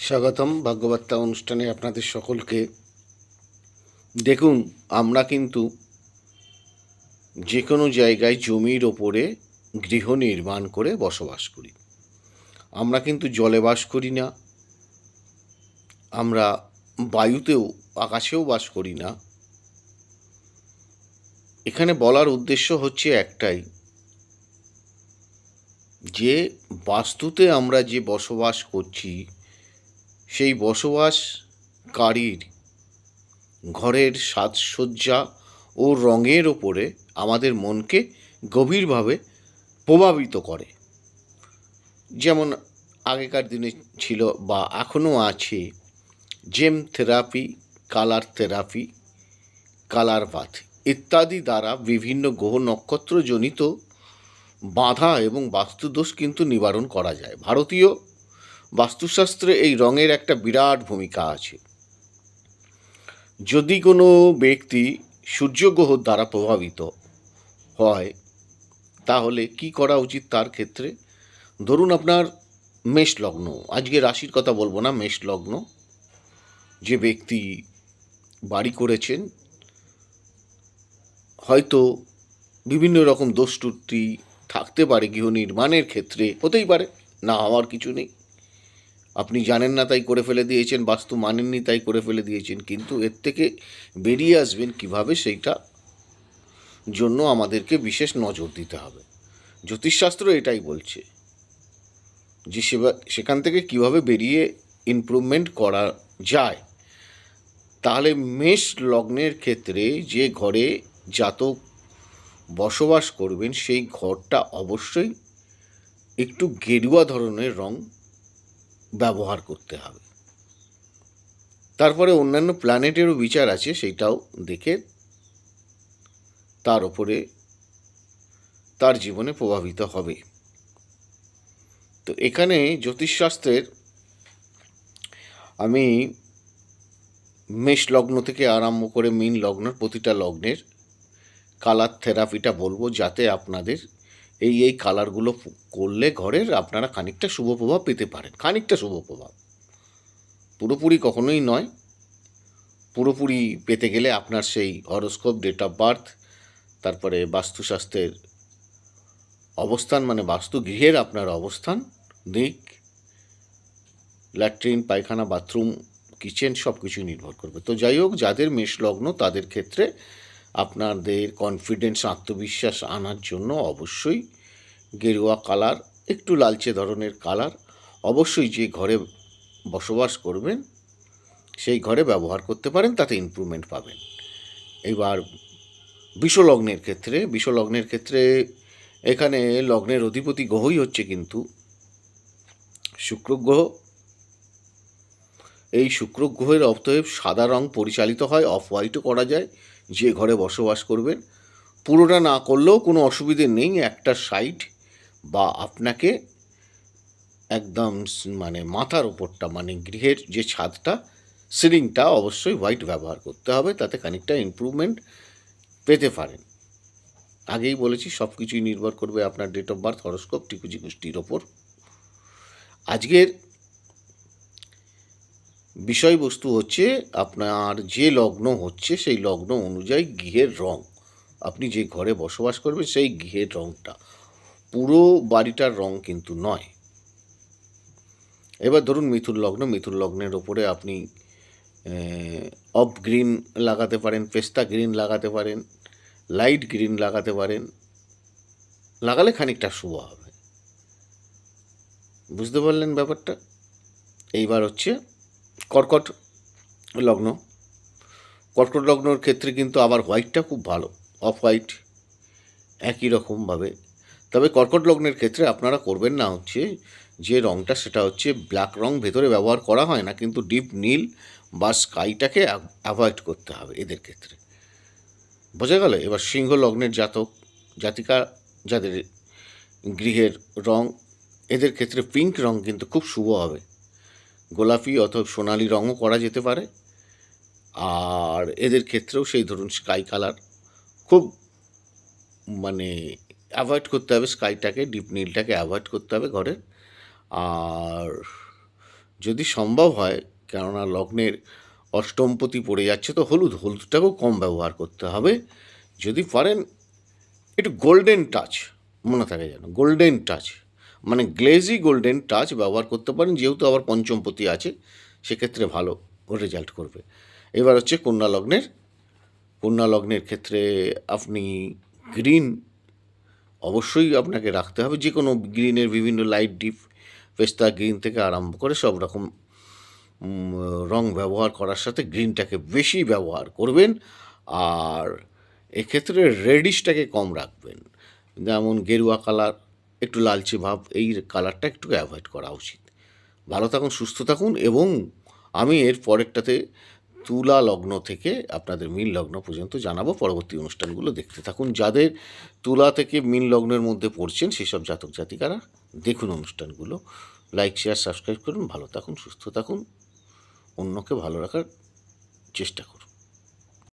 স্বাগতম ভাগ্যবার্তা অনুষ্ঠানে আপনাদের সকলকে। দেখুন, আমরা কিন্তু যে কোনো জায়গায় জমির ওপরে গৃহ নির্মাণ করে বসবাস করি। আমরা কিন্তু জলে বাস করি না। আমরা বায়ুতেও, আকাশেও বাস করি না। এখানে বলার উদ্দেশ্য হচ্ছে একটাই, যে বাস্তুতে আমরা যে বসবাস করছি সেই বসবাসকারীর ঘরের সাজসজ্জা ও রঙের ওপরে আমাদের মনকে গভীরভাবে প্রভাবিত করে। যেমন আগেকার দিনে ছিল বা এখনও আছে gem therapy colour therapy colour bath ইত্যাদি দ্বারা বিভিন্ন গ্রহ নক্ষত্রজনিত বাধা এবং বাস্তুদোষ কিন্তু নিবারণ করা যায়। ভারতীয় বাস্তুশাস্ত্রে এই রঙের একটা বিরাট ভূমিকা আছে। যদি কোনো ব্যক্তি সূর্যগ্রহ দ্বারা প্রভাবিত হয়, তাহলে কি করা উচিত তার ক্ষেত্রে? ধরুন আপনার মেষ লগ্ন, আজকে রাশির কথা বলব না, মেষ লগ্ন, যে ব্যক্তি বাড়ি করেছেন, হয়তো বিভিন্ন রকম দোষ থাকতে পারে গৃহ নির্মাণের ক্ষেত্রে, হতেই পারে, না হওয়ার কিছু নেই। আপনি জানেন না তাই করে ফেলে দিয়েছেন, বাস্তু মানেননি তাই করে ফেলে দিয়েছেন, কিন্তু এর থেকে বেরিয়ে আসবেন কীভাবে সেইটা জন্য আমাদেরকে বিশেষ নজর দিতে হবে। জ্যোতিষশাস্ত্র এটাই বলছে যে সেবা, সেখান থেকে কীভাবে বেরিয়ে ইমপ্রুভমেন্ট করা যায়। তাহলে মেষ লগ্নের ক্ষেত্রে যে ঘরে জাতক বসবাস করবেন, সেই ঘরটা অবশ্যই একটু গেরুয়া ধরনের রং ব্যবহার করতে হবে। তারপরে অন্যান্য প্ল্যানেটেরও বিচার আছে, সেইটাও দেখে তার ওপরে তার জীবনে প্রভাবিত হবে। তো এখানে জ্যোতিষশাস্ত্রের আমি মেষ লগ্ন থেকে আরম্ভ করে মিন লগ্নের প্রতিটা লগ্নের কালার থেরাপিটা বলব, যাতে আপনাদের এই এই কালারগুলো করলে ঘরের আপনারা খানিকটা শুভ প্রভাব পেতে পারেন, খানিকটা শুভ প্রভাব। পুরোপুরি কখনোই নয়। পুরোপুরি পেতে গেলে আপনার সেই হরোস্কোপ ডেট অফ বার্থ তারপরে বাস্তুশাস্ত্রের অবস্থান মানে বাস্তু গৃহের আপনার অবস্থান, দিক ল্যাট্রিন পায়খানা বাথরুম কিচেন সব কিছুই নির্ভর করবে। তো যাই হোক, যাদের মেষ লগ্ন তাদের ক্ষেত্রে আপনাদের কনফিডেন্স আত্মবিশ্বাস আনার জন্য অবশ্যই গেরুয়া কালার, একটু লালচে ধরনের কালার অবশ্যই যে ঘরে বসবাস করবেন, সেই ঘরে ব্যবহার করতে পারেন, তাতে ইমপ্রুভমেন্ট পাবেন। এবার বিষলগ্নের ক্ষেত্রে বিষলগ্নের ক্ষেত্রে এখানে লগ্নের অধিপতি গ্রহই হচ্ছে কিন্তু শুক্র গ্রহ এই শুক্র গ্রহের সাদা রং পরিচালিত হয় অফ হোয়াইটও করা যায়। যে ঘরে বসবাস করবেন, পুরোটা না করলেও কোনো অসুবিধে নেই, একটা সাইড বা আপনাকে একদম মানে মাথার ওপরটা মানে গৃহের যে ছাদটা, সিলিংটা অবশ্যই হোয়াইট ব্যবহার করতে হবে, তাতে খানিকটা ইমপ্রুভমেন্ট পেতে পারেন। আগেই বলেছি, সব কিছুই নির্ভর করবে আপনার ডেট অফ বার্থ, হরস্কোপ টিকুজি গোষ্ঠীর ওপর। আজকের বিষয়বস্তু হচ্ছে আপনার যে লগ্ন হচ্ছে, সেই লগ্ন অনুযায়ী গৃহের রং। আপনি যে ঘরে বসবাস করবেন, সেই গৃহের রংটা। পুরো বাড়িটার রং কিন্তু নয়। এবার ধরুন মিথুন লগ্ন, মিথুন লগ্নের ওপরে আপনি অফ গ্রিন লাগাতে পারেন, পেস্তা গ্রিন লাগাতে পারেন, লাইট গ্রিন লাগাতে পারেন। লাগালে খানিকটা শুভ হবে। বুঝতে পারলেন ব্যাপারটা? এইবার হচ্ছে কর্কট লগ্ন। কর্কট লগ্নর ক্ষেত্রে কিন্তু আবার হোয়াইটটা খুব ভালো অফ হোয়াইট একই রকমভাবে। তবে কর্কট লগ্নের ক্ষেত্রে আপনারা করবেন না হচ্ছে যে রঙটা সেটা হচ্ছে ব্ল্যাক রং ভেতরে ব্যবহার করা হয় না, কিন্তু ডিপ নীল বা স্কাইটাকে অ্যাভয়েড করতে হবে এদের ক্ষেত্রে। বোঝা গেল? এবার সিংহ লগ্নের জাতক, জাতিকা, যাদের গৃহের রং, এদের ক্ষেত্রে পিঙ্ক রং কিন্তু খুব শুভ হবে। গোলাপি অথবা সোনালি রঙও করা যেতে পারে। আর এদের ক্ষেত্রেও সেই ধরুন স্কাই কালার খুব মানে অ্যাভয়েড করতে হবে স্কাইটাকে ডিপ নীলটাকে অ্যাভয়েড করতে হবে ঘরের। আর যদি সম্ভব হয়, কেননা লগ্নের অষ্টমপতি পড়ে যাচ্ছে, তো হলুদ, হলুদটাকেও কম ব্যবহার করতে হবে। যদি পারেন, একটু গোল্ডেন টাচ মনে থাকে যেন গোল্ডেন টাচ মানে গ্লেজি গোল্ডেন টাচ ব্যবহার করতে পারেন, যেহেতু আবার পঞ্চমপতি আছে, সেক্ষেত্রে ভালো রেজাল্ট করবে। এবার হচ্ছে কন্যা লগ্নের কন্যা লগ্নের ক্ষেত্রে আপনি গ্রিন অবশ্যই আপনাকে রাখতে হবে যে কোনো গ্রিনের বিভিন্ন লাইট ডিপ পেস্তা গ্রিন থেকে আরম্ভ করে সব রকম রং ব্যবহার করার সাথে গ্রিনটাকে বেশি ব্যবহার করবেন, আর এক্ষেত্রে রেডিশটাকে কম রাখবেন। যেমন গেরুয়া কালার একটু লালচে ভাব, এই কালারটা একটু অ্যাভয়েড করা উচিত। ভালো থাকুন, সুস্থ থাকুন এবং আমি এর পরেরটাতে তুলা লগ্ন থেকে আপনাদের মীন লগ্ন পর্যন্ত জানাব। পরবর্তী অনুষ্ঠানগুলো দেখতে থাকুন। যাদের তুলা থেকে মীন লগ্নের মধ্যে পড়ছেন, সেসব জাতক জাতিকারা, দেখুন অনুষ্ঠানগুলো। লাইক শেয়ার সাবস্ক্রাইব করুন। ভালো থাকুন, সুস্থ থাকুন। অন্যকে ভালো রাখার চেষ্টা করুন।